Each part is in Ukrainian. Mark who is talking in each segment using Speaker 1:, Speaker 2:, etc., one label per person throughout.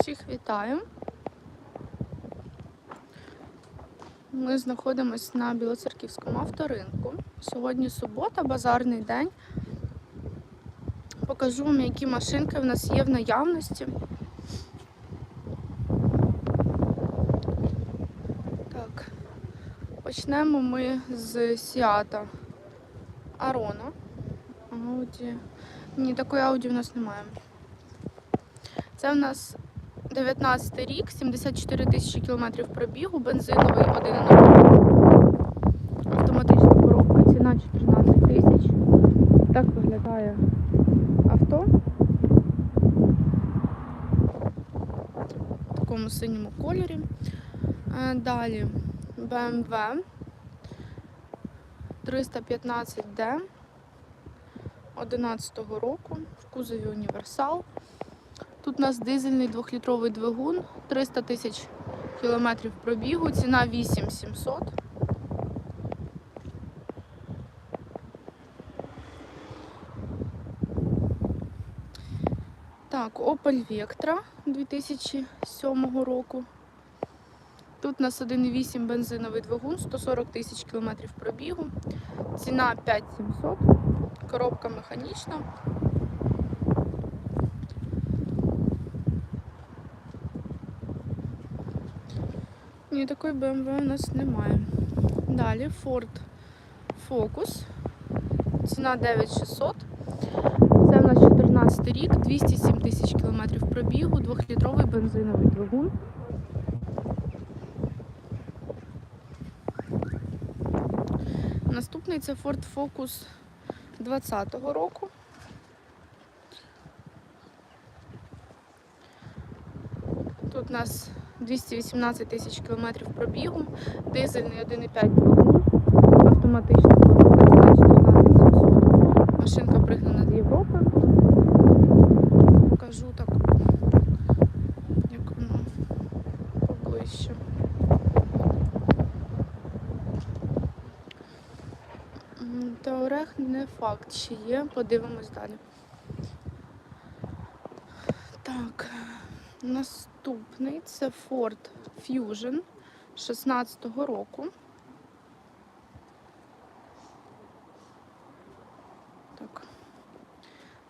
Speaker 1: Всіх вітаю. Ми знаходимося на Білоцерківському авторинку. Сьогодні субота, базарний день. Покажу вам, які машинки в нас є в наявності. Так, почнемо ми з Сіата Арона. Ні, такої ауді в нас немає. Це в нас 19 рік, 74 тисячі кілометрів пробігу, бензиновий 1.0. Автоматична коробка, ціна 14 тисяч. Так виглядає авто. В такому синьому кольорі. Е, Далі BMW 315D 11 року в кузові універсал. У нас дизельний 2-літровий двигун, 300 тисяч кілометрів пробігу, ціна 8700. Так, Opel Vectra 2007 року. Тут у нас 1,8 бензиновий двигун, 140 тисяч кілометрів пробігу. Ціна 5700. Коробка механічна. Ні, такої BMW у нас немає. Далі Ford Focus. Ціна 9600. Це у нас 14 рік, 207 тисяч кілометрів пробігу, 2-літровий бензиновий двигун. Наступний це Ford Focus 2020 року. Тут у нас 218 тисяч кілометрів пробігу, дизельний 1,5 двигун, автоматична коробка ціна 14700. Машинка пригнана з Європи. Покажу так, як воно поближче. М, Теорех не факт, чи є. Подивимось далі. Так, наступний це Ford Fusion 16-го року. Так.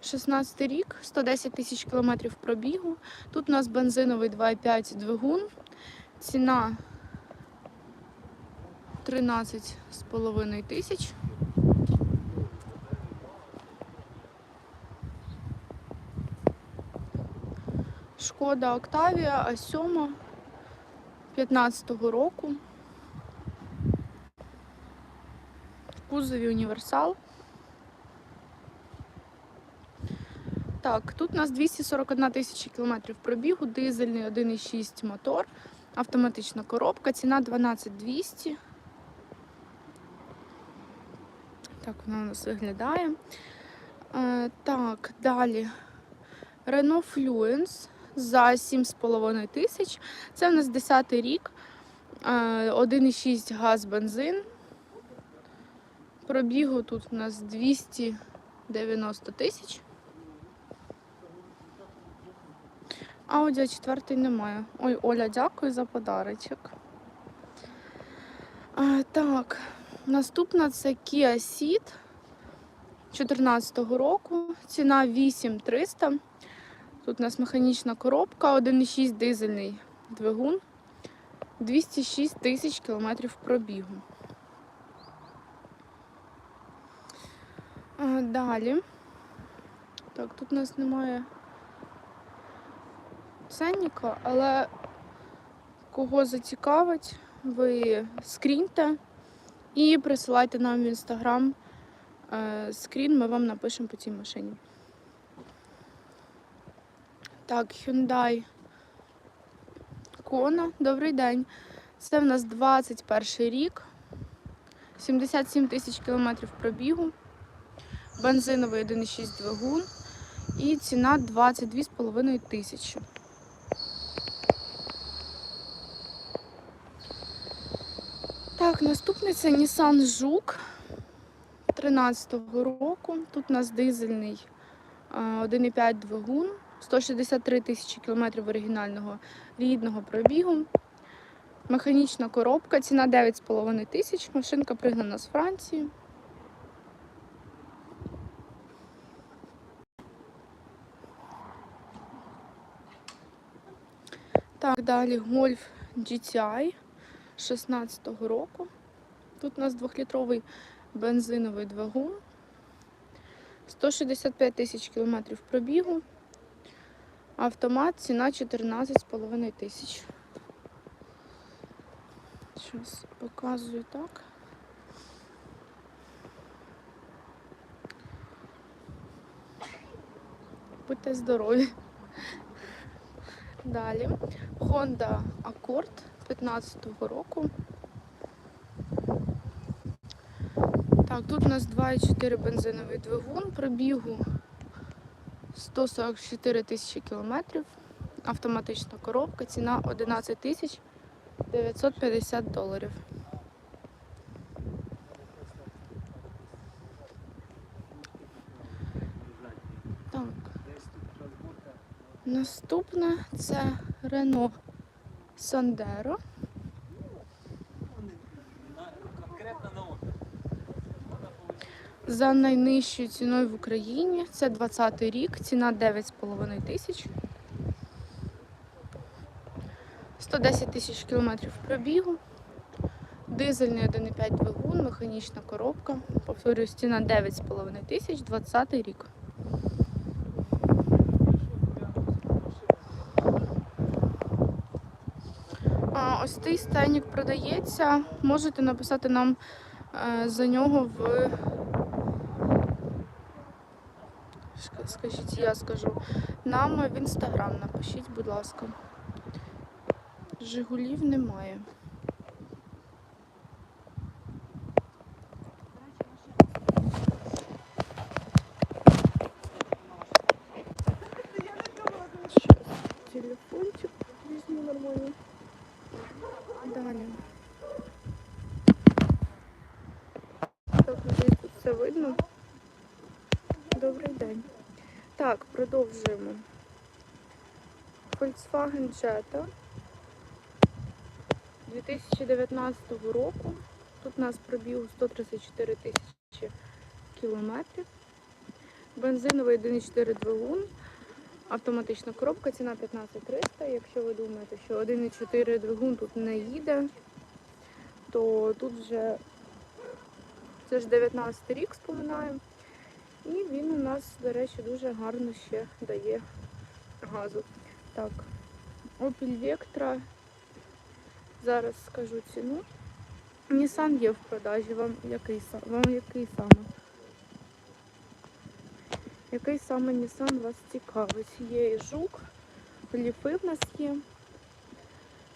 Speaker 1: 16 рік, 110 тисяч кілометрів пробігу. Тут у нас бензиновий 2,5 двигун. Ціна 13,5 тисяч. Шкода Октавія А7 15-го року. В кузові універсал. Так, тут у нас 241 тисяча кілометрів пробігу, дизельний 1,6 мотор, автоматична коробка, ціна 12200. Так вона у нас виглядає. Е, так, далі. Renault Fluence за 7,5 тисяч. Це в нас 10 рік. Е, 1,6 газ бензин. Пробігу тут у нас 290 тисяч. Аудіо 4 немає. Ой, Оля, дякую за подарочок. А, так, наступна це Kia Ceed 2014 року. Ціна 8300. Тут у нас механічна коробка, 1,6 дизельний двигун, 206 тисяч кілометрів пробігу. Далі. Так, тут у нас немає ценника, але кого зацікавить, ви скріньте і присилайте нам в інстаграм е, скрін, ми вам напишемо по цій машині. Так, Hyundai Kona, добрий день. Це в нас 21 рік, 77 тисяч кілометрів пробігу, бензиновий 1,6 двигун і ціна 22,5 тисячі. Так, наступний це Nissan Жук 13-го року. Тут у нас дизельний е, 1,5 двигун, 163 тисячі кілометрів оригінального рідного пробігу. Механічна коробка, ціна 9,5 тисяч. Машинка пригнана з Франції. Так, далі Golf GTI 16-го року. Тут у нас 2-літровий бензиновий двигун. 165 тисяч кілометрів пробігу. Автомат, ціна 14,5 тисяч. Зараз показую так. Будьте здорові. Далі. Honda Accord 15-го року. Так, тут у нас 2,4 бензиновий двигун, пробігу 144 тисячі кілометрів, автоматична коробка, ціна 11 тисяч 950 доларів. Так. Наступне це Renault Sandero. За найнижчою ціною в Україні. Це 20-й рік, ціна 9,5 тисяч. 110 тисяч кілометрів пробігу. Дизельний 1,5 двигун, механічна коробка. Повторюю, ціна 9,5 тисяч, 20 рік. А, ось цей стайник продається. Можете написати нам е, за нього в. Скажіть, я скажу. Нам в інстаграм напишіть, будь ласка. Жигулів немає. Щас, Телефончик візьму нормально. Далі. Так, надіюсь, тут все видно. Добрий день. Так, продовжуємо. Volkswagen Jetta 2019 року. Тут у нас пробіг 134 тисячі кілометрів. Бензиновий 1,4 двигун. Автоматична коробка, ціна 15300. Якщо ви думаєте, що 1,4 двигун тут не їде, то тут вже це ж 19 рік споминаємо. І він у нас, до речі, дуже гарно ще дає газу. Так, Opel Vectra. Зараз скажу ціну. Nissan є в продажі. Вам який, вам який саме? Який саме Nissan вас цікавить? Є і жук, ліфи в нас є.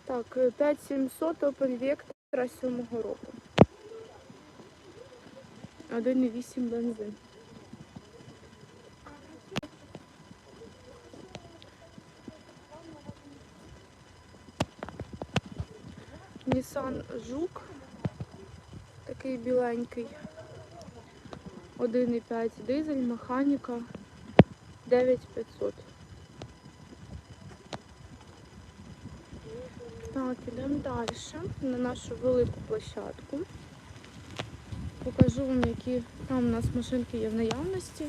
Speaker 1: Так, е, 5700 Opel Vectra 7 року. 1,8 бензин. Nissan Жук. Такий біленький. 1,5 дизель, механіка 9500. Так, ідемо далі на нашу велику площадку. Покажу вам, які там у нас машинки є в наявності.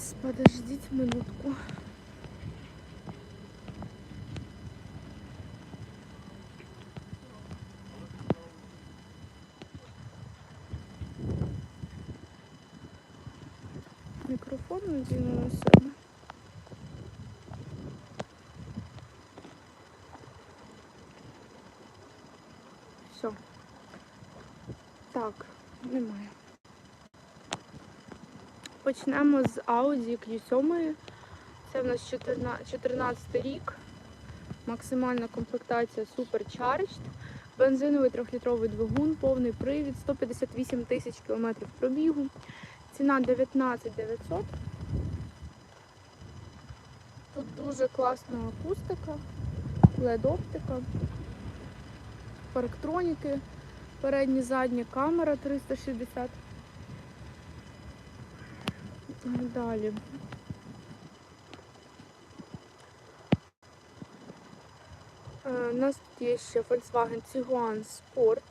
Speaker 1: сейчас, подождите минутку. Мікрофон надіну на себе. Все. Так, немає. Почнемо з Audi Q7. Це в нас 14 14 рік. Максимальна комплектація Supercharged. Бензиновий 3-літровий двигун, повний привід, 158 тисяч кілометрів пробігу. Ціна 19 900. Тут дуже класна акустика, LED-оптика, парктроніки, передні задні камера 360. Далі. Е, У нас тут є ще Volkswagen Tiguan Sport.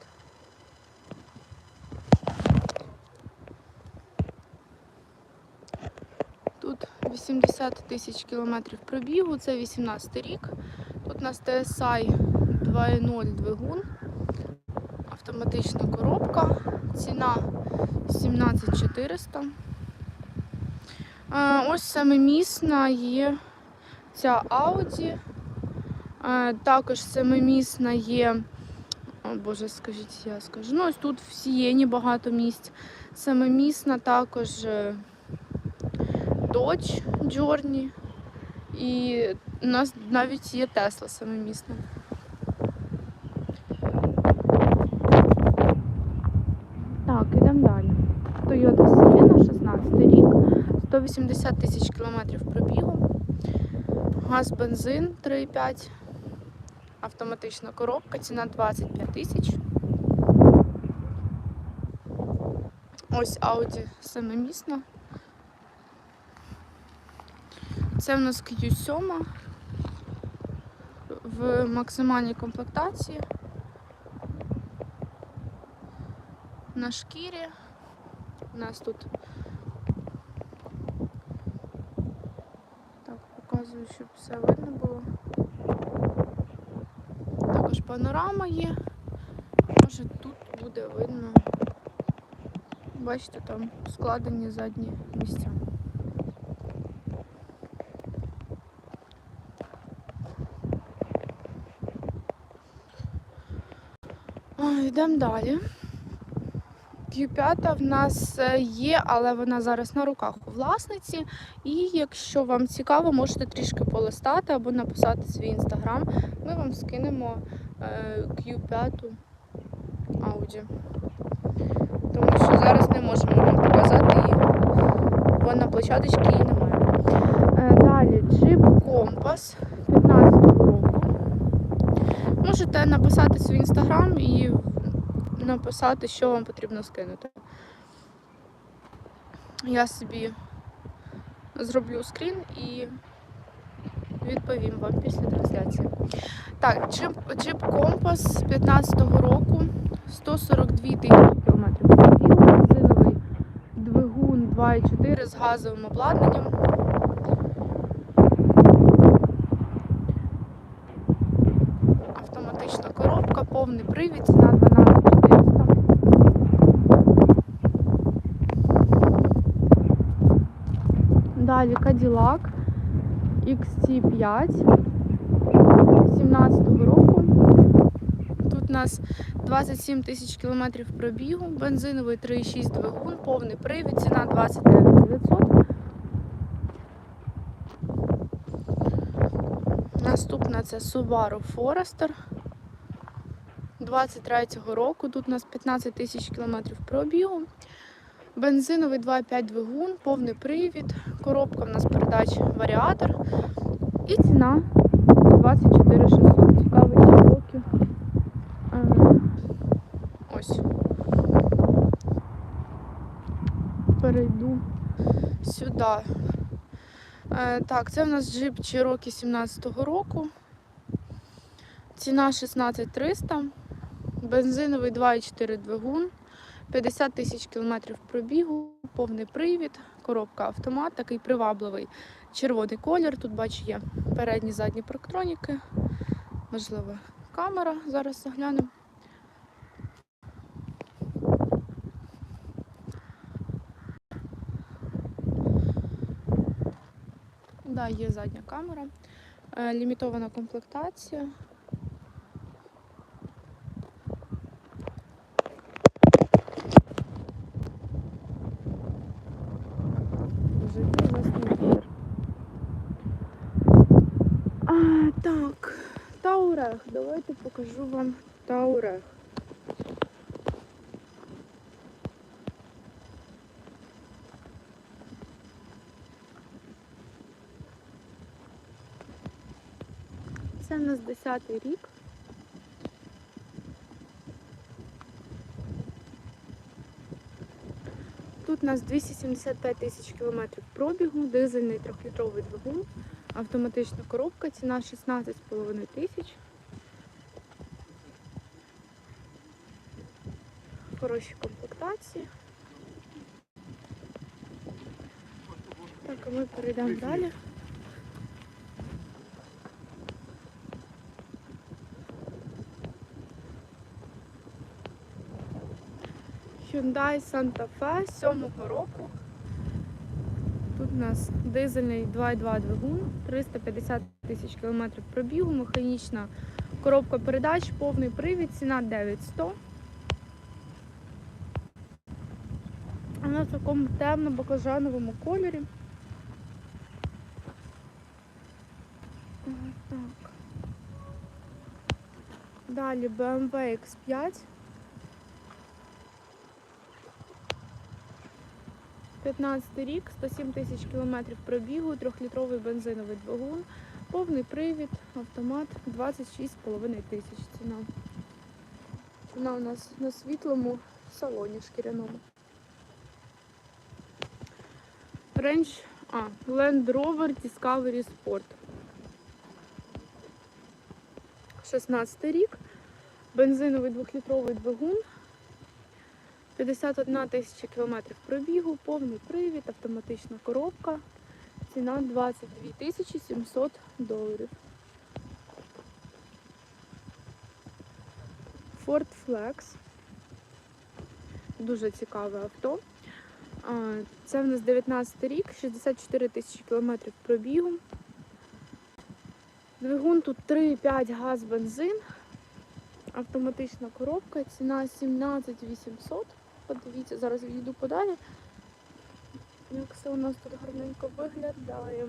Speaker 1: Тут 80 тисяч кілометрів пробігу, це 18 рік. Тут у нас TSI 2.0 двигун, автоматична коробка, ціна 17400. Ось семимісна є ця. Е, Також семимісна є. О Боже, скажіть, я скажу. Ну, ось тут в Сієні багато місць. Семимісна також е, Dodge Journey. І у нас навіть є Тесла семимісна. Так, ідемо далі. Toyota Sienna, 16 рік, 180 тисяч кілометрів пробігу. Газ, бензин 3,5. Автоматична коробка, ціна 25 тисяч. Ось Audi семимісна. Це в нас Q7 в максимальній комплектації. На шкірі. У нас тут так, показую, щоб все видно було. Також панорама є. Може тут буде видно. Бачите, там складені задні місця. Йдемо далі. Q5 в нас е, є, але вона зараз на руках у власниці. І якщо вам цікаво, можете трішки полистати або написати свій інстаграм. Ми вам скинемо е, Q5 Audi. Тому що зараз не можемо вам показати її, бо на площадочці її немає. Е, Далі Jeep Compass 15 року. Можете написати свій інстаграм і написати, що вам потрібно скинути. Я собі зроблю скрін і відповім вам після трансляції. Так, джип, джип Компас 15-го року, 142 тисячі кілометрів бензиновий двигун 2,4 з газовим обладнанням. Автоматична коробка, повний привід, ціна 12400. Далі Cadillac XT5 17-го року. Тут у нас 27 тисяч кілометрів пробігу, бензиновий 3,6 двигун, повний привід, ціна 29 900. Наступна це Subaru Forester 23-го року. Тут у нас 15 тисяч кілометрів пробігу. Бензиновий 2,5 двигун, повний привід, коробка в нас передач варіатор. І ціна 24 600. Цікавить років. Ось. Перейду сюди. Е, Так, це в нас джип Cherokee 17-го року. Ціна 16300. Бензиновий 2,4 двигун. 50 тисяч кілометрів пробігу, повний привід, коробка автомат, такий привабливий червоний колір. Тут бачу є передні задні парктроніки, можливо, камера. Зараз заглянемо. Да, є задня камера. Е, Лімітована комплектація. Вже є власний двір. А, так, Давайте покажу вам Таурех. Це у нас 10 рік. Тут у нас 275 тисяч кілометрів пробігу, дизельний трьохлітровий двигун, автоматична коробка, ціна 16,5 тисяч. Хороші комплектації. Так, а ми перейдемо далі. Hyundai Santa Fe 7 року. Тут у нас дизельний 2.2 двигун, 350 тисяч кілометрів пробігу, механічна коробка передач, повний привід, ціна 9100. Вона в такому темно-баклажановому кольорі. Так. Далі BMW X5. 15 рік, 107 тисяч кілометрів пробігу, трьохлітровий бензиновий двигун, повний привід, автомат 26,5 тисяч ціна. Ціна у нас на світлому салоні шкіряному. Range, а, Land Rover Discovery Sport. 16 рік, бензиновий двохлітровий двигун, 51 тисяча кілометрів пробігу, повний привід, автоматична коробка. Ціна 22 тисячі 700 доларів. Ford Flex. Дуже цікаве авто. Це в нас 19 рік, 64 тисячі кілометрів пробігу. Двигун тут 3,5 газ бензин. Автоматична коробка, ціна 17 800. Подивіться, зараз їду подалі. Як все у нас тут гарненько виглядає.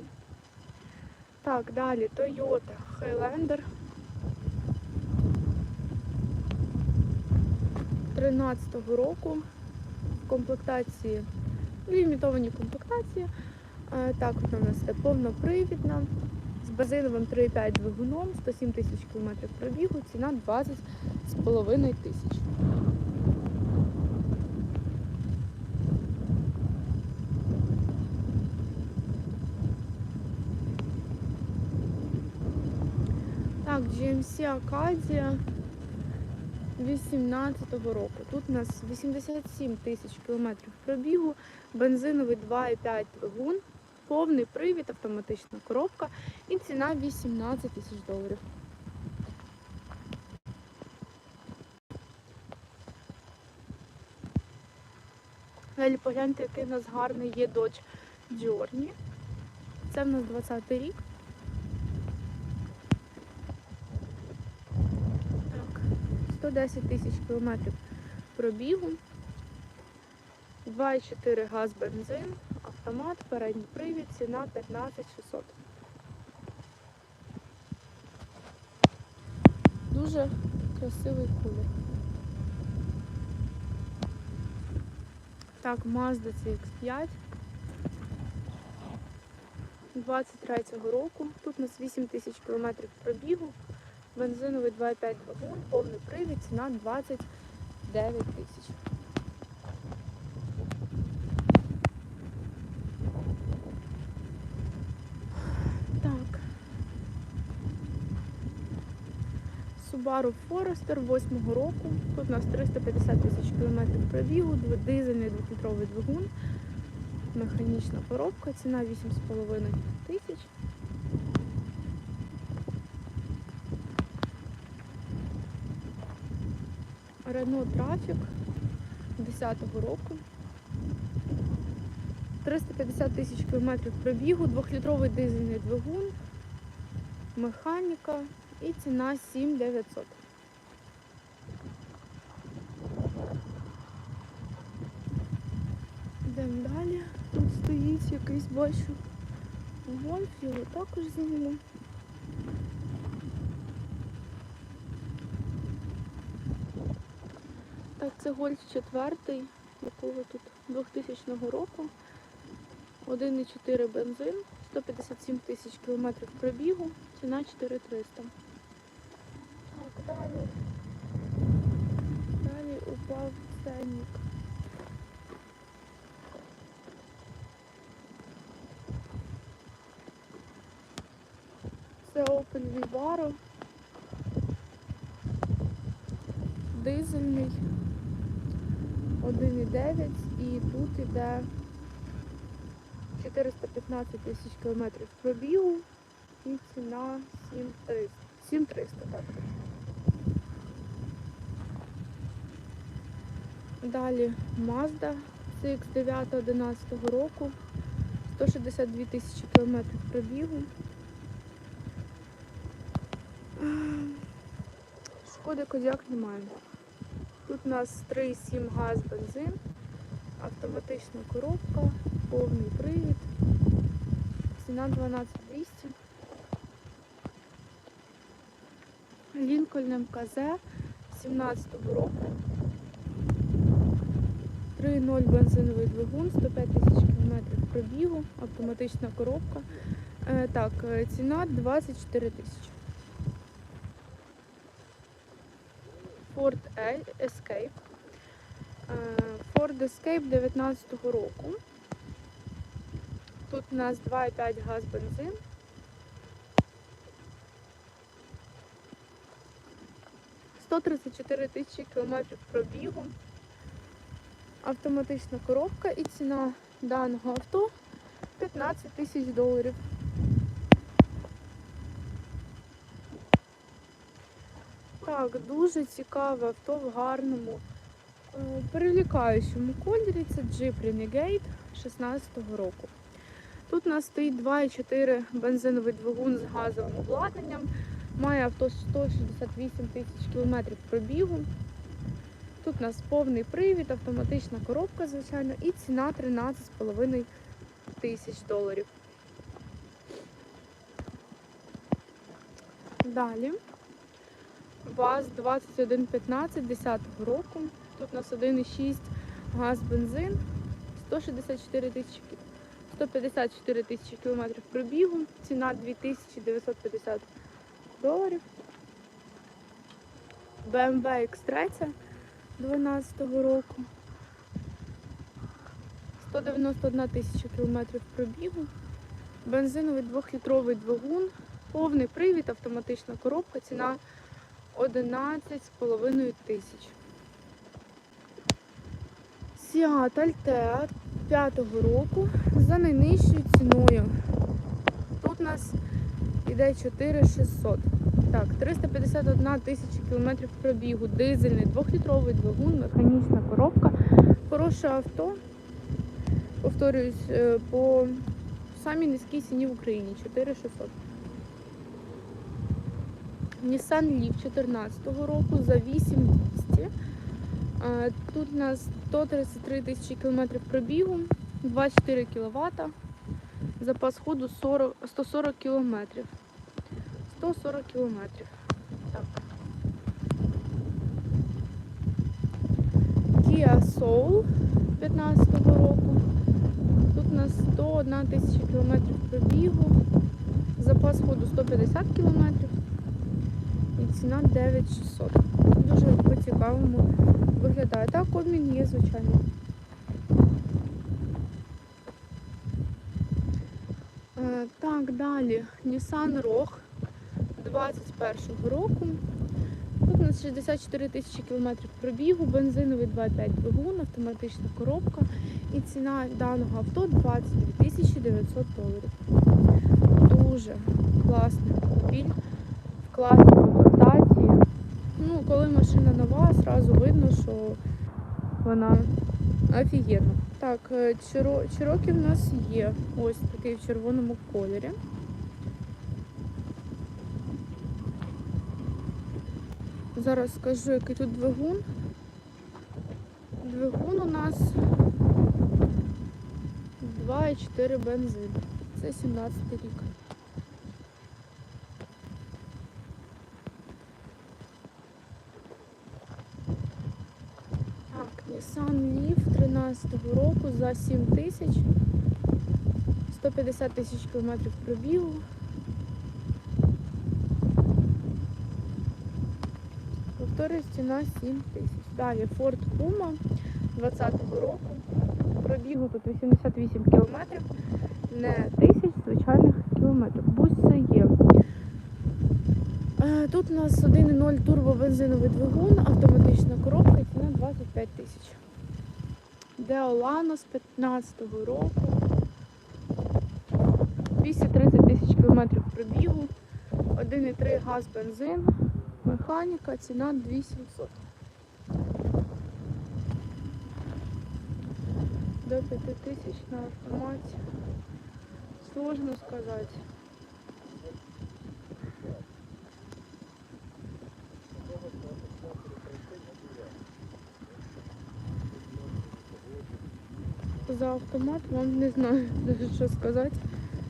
Speaker 1: Так, далі Toyota Highlander. 13-го року. В комплектації, лімітовані комплектації. Е, Так, от у нас повнопривідна. З бензиновим 3,5 двигуном, 107 тисяч кілометрів пробігу, ціна 20,5 тисяч. Так, GMC Acadia 18-го року. Тут у нас 87 тисяч кілометрів пробігу, бензиновий 2,5 двигун, повний привід, автоматична коробка і ціна 18 тисяч доларів. Далі погляньте, який у нас гарний є Dodge Journey. Це в нас 20 рік. Так, 110 тисяч кілометрів пробігу. 2,4 газ бензин, автомат, передній привід, ціна 15 600. Дуже красивий колір. Так, Mazda CX5 23-го року. Тут у нас 8 тисяч кілометрів пробігу. Бензиновий 2,5 двигун, повний привід, ціна 29 тисяч. Так. Subaru Forester 8 року. Тут у нас 350 тисяч кілометрів пробігу, дизельний двохлітровий двигун, механічна коробка, ціна 8,5 тисяч. Renault Trafic 10-го року. 350 тисяч кілометрів пробігу, двохлітровий дизельний двигун, механіка і ціна 7900. Йдемо далі. Тут стоїть якийсь бачу гольф, його також зніму. Це гольф четвертий, якого тут 2000 року. 1,4 бензин, 157 тисяч кілометрів пробігу, ціна 4300. Далі, упав ценник. Це Opel Vivaro. Дизельний. 1,9 і тут іде 415 тисяч кілометрів пробігу і ціна 7300. 7300, так. Далі Mazda CX9 11 року. 162 тисячі кілометрів пробігу. Шкоди Кодяк немає. Тут у нас 3,7 газ бензин, автоматична коробка, повний привід. Ціна 12200. Лінкольн МКЗ 17 року. 3.0 бензиновий двигун, 105 тисяч кілометрів пробігу, автоматична коробка. Е, так, е, ціна 24 тисячі. Ford Escape. Е, Ford Escape 19 року. Тут у нас 2,5 газ бензин. «134 тисячі кілометрів пробігу. Автоматична коробка і ціна даного авто 15 тисяч доларів. Так, дуже цікаве авто в гарному, е, перелікаючому кольорі. Це Jeep Renegade 16-го року. Тут у нас стоїть 2,4 бензиновий двигун з газовим обладнанням. Має авто 168 тисяч кілометрів пробігу. Тут у нас повний привід, автоматична коробка, звичайно, і ціна 13,5 тисяч доларів. Далі. ВАЗ-2115 10 року. Тут у нас 1,6 газ бензин, 164 тисячі, 154 тисячі кілометрів пробігу, ціна 2950 доларів. BMW X3 12 року. 191 тисяча кілометрів пробігу. Бензиновий 2-літровий двигун, повний привід, автоматична коробка, ціна 11,5 тисяч. Seat Altea 5 року за найнижчою ціною. Тут у нас іде 4600. Так, 351 тисяча кілометрів пробігу, дизельний, 2-літровий двигун, механічна коробка. Хороше авто. Повторююсь, е, по самій низькій ціні в Україні 4600. Nissan Leaf 14 року за 8200. Тут у нас 133 тисячі кілометрів пробігу, 24 кВт. Запас ходу 40, 140 кілометрів. 140 кілометрів. Так. Kia Soul 15 року. Тут у нас 101 тисяча кілометрів пробігу. Запас ходу 150 кілометрів. І ціна 9600. Дуже по-цікавому виглядає. Так, обмін є, звичайно. Е, Так, далі. Nissan Rogue 21 року. Тут у нас 64 тисячі кілометрів пробігу, бензиновий 2,5 двигун, автоматична коробка. І ціна даного авто 22 тисячі 900 доларів. Дуже класний автомобіль, в класній комплектації. Ну, коли машина нова, одразу видно, що вона офігенна. Так, е, Чиро... В нас є. Ось такий в червоному кольорі. Зараз скажу, який тут двигун. Двигун у нас 2,4 бензин. Це 17 рік. Так, Nissan Leaf 13 року за 7 тисяч. 150 тисяч кілометрів пробігу. Повторюсь, ціна 7 тисяч. Далі Ford Puma 20-го року. Пробігу тут 88 кілометрів, не тисяч звичайних кілометрів. Бусься є. Тут у нас 1.0 турбобензиновий двигун, автоматична коробка, ціна 25 тисяч. Деолано з 15-го року. 230 тисяч кілометрів пробігу. 1,3 газ бензин. Механіка, ціна 2700. До 5 тисяч на автоматі. Сложно сказати. За автомат вам не знаю що сказати.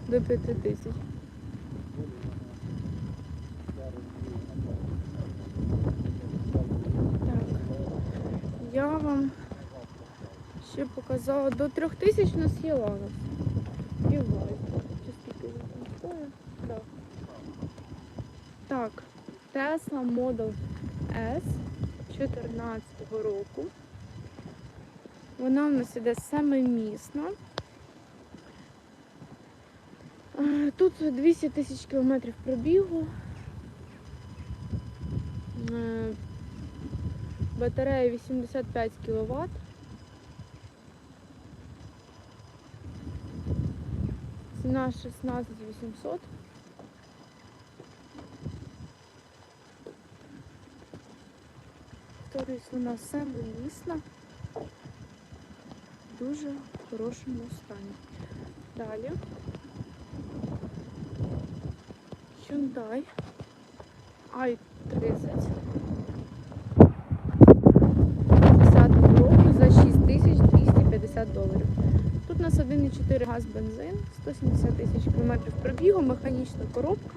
Speaker 1: До 5 тисяч. Так. Я вам ще показала до 3000 у нас є ланос. І стоїть? Так. Так. Tesla Model S 14 року. Вона у нас іде семимісна. Е, Тут 200 тисяч кілометрів пробігу. Е, Батарея 85 кВт. Ціна 16 800. Повторюсь, вона семимісна. Дуже хорошому стані. Далі. Hyundai i30. року за 6250 доларів. Тут у нас 1,4 газ бензин, 170 тисяч кілометрів пробігу, механічна коробка.